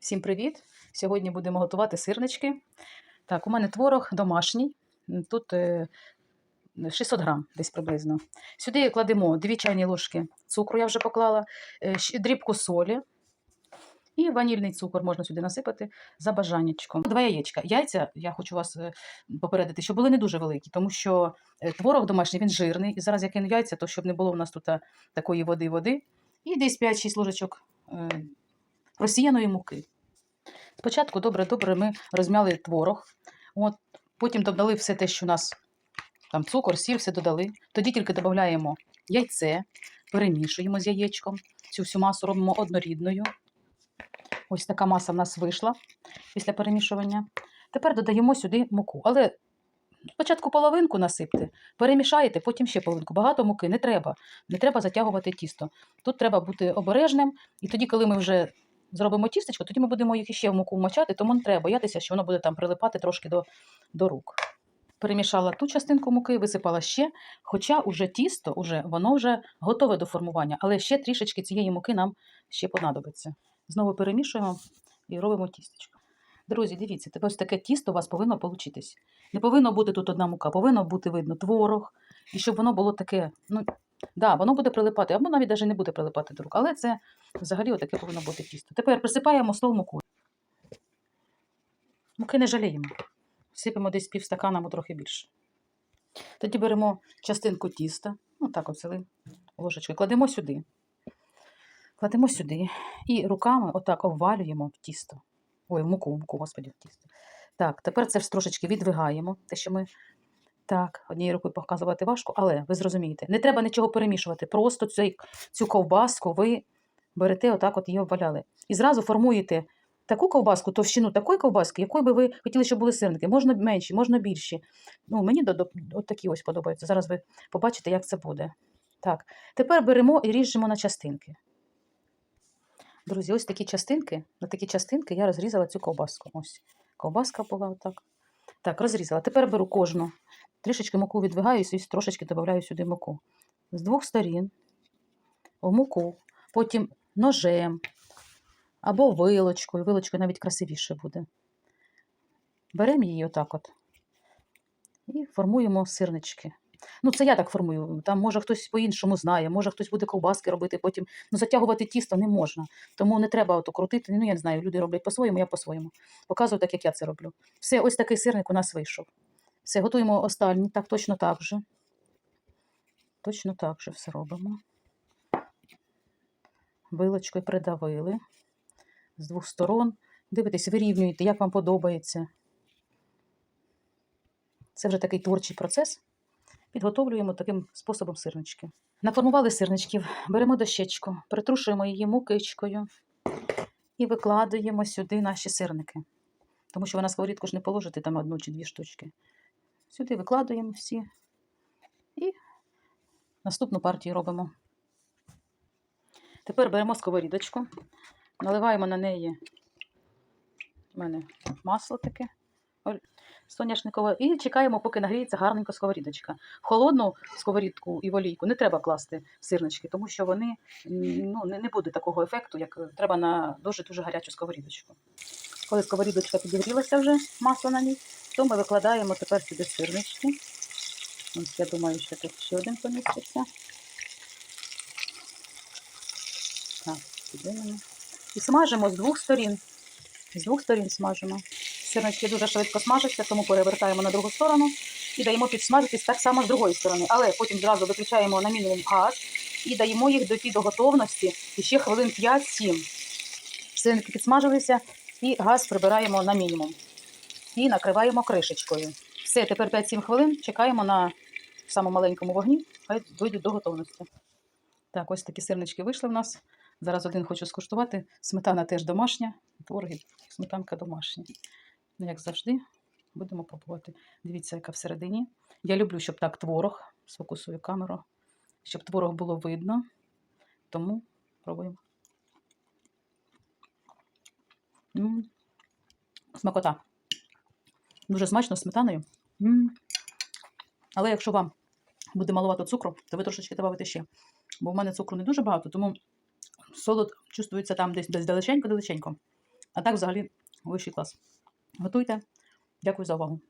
Всім привіт! Сьогодні будемо готувати сирнички. Так, у мене творог домашній. Тут е, 600 грам десь приблизно. Сюди кладемо 2 чайні ложки цукру, я вже поклала, е, дрібку солі. І ванільний цукор можна сюди насипати за бажаннячком. Два яєчка. Яйця, я хочу вас е, попередити, щоб були не дуже великі, тому що е, творог домашній він жирний. І зараз я кину яйця, то щоб не було у нас тут такої води-води. І десь 5-6 ложечок е, просіяної муки. Спочатку добре-добре ми розм'яли творог, от, потім додали все те, що у нас там цукор, сіль, все додали. Тоді тільки додаємо яйце, перемішуємо з яєчком. Цю всю масу робимо однорідною. Ось така маса в нас вийшла після перемішування. Тепер додаємо сюди муку. Але спочатку половинку насипте, перемішаєте, потім ще половинку. Багато муки не треба. Не треба затягувати тісто. Тут треба бути обережним, і тоді, коли ми вже зробимо тістечко, тоді ми будемо їх іще в муку вмочати, тому не треба боятися, що воно буде там прилипати трошки до, до рук. Перемішала ту частинку муки, висипала ще, хоча уже тісто, уже, воно вже готове до формування, але ще трішечки цієї муки нам ще понадобиться. Знову перемішуємо і робимо тістечко. Друзі, дивіться, тепер ось таке тісто у вас повинно получитись. Не повинно бути тут одна мука, повинно бути видно творог, і щоб воно було таке, ну, да, воно буде прилипати, або навіть навіть не буде прилипати до рук. Але це взагалі отаке повинно бути тісто. Тепер присипаємо стол мукою. Муки не жаліємо. Сипемо десь півстакана або трохи більше. Тоді беремо частинку тіста, ну так взяли ложечкою, кладемо сюди. Кладемо сюди і руками отак обвалюємо в тісто. Ой, в муку, в муку, господі, в тісто. Так, тепер це трошечки відвигаємо, те, що ми так, однією рукою показувати важко, але ви зрозумієте, не треба нічого перемішувати. Просто цей, цю ковбаску ви берете, отак от її обваляли. І зразу формуєте таку ковбаску, товщину такої ковбаски, якої би ви хотіли, щоб були сирники. Можна менші, можна більші. Ну, мені до, до, от такі ось подобаються. Зараз ви побачите, як це буде. Так, тепер беремо і ріжемо на частинки. Друзі, ось такі частинки. На такі частинки я розрізала цю ковбаску. Ось ковбаска була отак. Так, розрізала. Тепер беру кожну. Трішечки муку відвигаю і трошечки додаю сюди муку. З двох сторін в муку, потім ножем або вилочкою. Вилочкою навіть красивіше буде. Беремо її отак от і формуємо сирнички. Ну, це я так формую. Там може хтось по-іншому знає, може хтось буде ковбаски робити потім. Ну, затягувати тісто не можна. Тому не треба ото крутити. Ну, я не знаю, люди роблять по-своєму, я по-своєму. Показую так, як я це роблю. Все, ось такий сирник у нас вийшов. Все, готуємо останній. Так, точно так же. Точно так же все робимо. Вилочкою придавили з двох сторон. Дивитесь, вирівнюєте, як вам подобається. Це вже такий творчий процес. Підготовлюємо таким способом сирнички. Наформували сирничків, беремо дощечку, притрушуємо її мукичкою і викладаємо сюди наші сирники. Тому що ви на сковорідку ж не положите там одну чи дві штучки. Сюди викладаємо всі і наступну партію робимо. Тепер беремо сковорідочку, наливаємо на неї у мене масло таке соняшникове, і чекаємо, поки нагріється гарненько сковорідочка. Холодну сковорідку і олійку не треба класти сирнички, тому що вони ну, не, не буде такого ефекту, як е, треба на дуже-дуже гарячу сковорідочку. Коли сковорідочка підігрілася вже, масло на ній, то ми викладаємо тепер сюди сирнички. Ось я думаю, що тут ще один поміститься. Так, сюди. І смажимо з двох сторін. З двох сторін смажимо. Сирнички дуже швидко смажаться, тому перевертаємо на другу сторону і даємо підсмажитись так само з другої сторони. Але потім зразу виключаємо на мінімум газ і даємо їх дойти до готовності ще хвилин 5-7. Сирники підсмажилися і газ прибираємо на мінімум. І накриваємо кришечкою. Все, тепер 5-7 хвилин чекаємо на самому маленькому вогні, хай дойдуть до готовності. Так, ось такі сирнички вийшли в нас. Зараз один хочу скуштувати. Сметана теж домашня, творги, сметанка домашня. Ну, як завжди, будемо пробувати. Дивіться, яка всередині. Я люблю, щоб так творог, сфокусую камеру, щоб творог було видно. Тому пробуємо. М. Смакота. Дуже смачно з сметаною. М. Але якщо вам буде маловато цукру, то ви трошечки додавите ще. Бо в мене цукру не дуже багато, тому солод чувствується там десь десь далеченько-далеченько. А так взагалі вищий клас. Готуйте. Дякую за увагу.